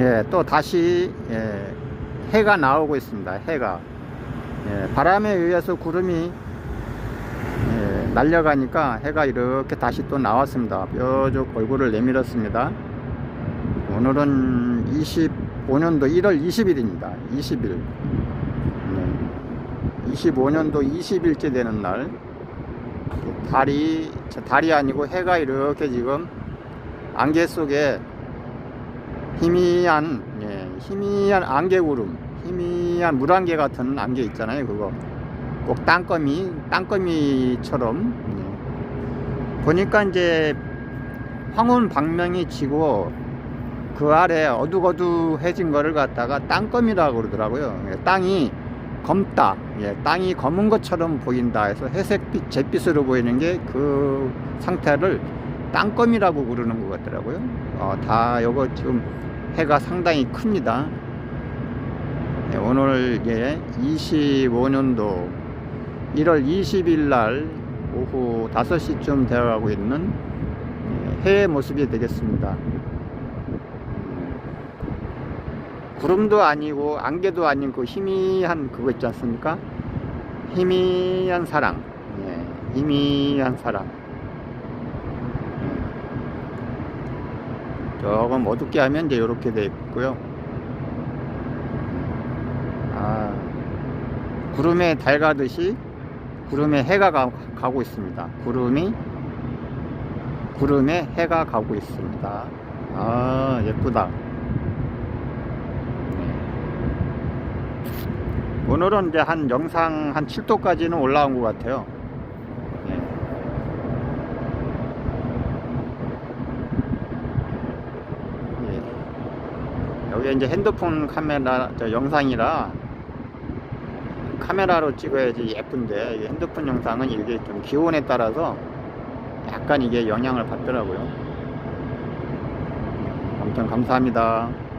예, 또 다시 예, 해가 나오고 있습니다. 해가 예, 바람에 의해서 구름이 예, 날려가니까 해가 이렇게 다시 또 나왔습니다. 뾰족 얼굴을 내밀었습니다. 오늘은 25년도 1월 20일입니다. 20일. 25년도 20일째 되는 날. 달이, 저 달이 아니고 해가 이렇게 지금 안개 속에 희미한, 예, 희미한 안개구름, 희미한 물안개 같은 안개 있잖아요. 그거. 꼭 땅거미, 땅거미처럼. 예. 보니까 이제 황혼 방명이 지고 그 아래 어둑어둑해진 거를 갖다가 땅거미라고 그러더라고요. 예, 땅이 검다. 예, 땅이 검은 것처럼 보인다 해서 회색빛, 잿빛으로 보이는 게 그 상태를 땅거미라고 부르는 것 같더라고요. 어, 다 요거 지금 해가 상당히 큽니다. 예, 오늘 예, 25년도 1월 20일 날 오후 5시쯤 되어가고 있는 예, 해의 모습이 되겠습니다. 구름도 아니고 안개도 아닌 그 희미한 그거 있지 않습니까? 희미한 사랑. 예, 희미한 사랑. 조금 어둡게 하면 이제 이렇게 돼 있고요. 아, 구름에 달 가듯이 구름에 해가 가, 가고 있습니다. 구름이 구름에 해가 가고 있습니다. 아, 예쁘다. 오늘은 이제 한 영상 한 7도까지는 올라온 것 같아요. 예. 예. 여기 이제 핸드폰 카메라 저 영상이라 카메라로 찍어야지 예쁜데 이 핸드폰 영상은 이게 좀 기온에 따라서 약간 이게 영향을 받더라고요. 아무튼 감사합니다.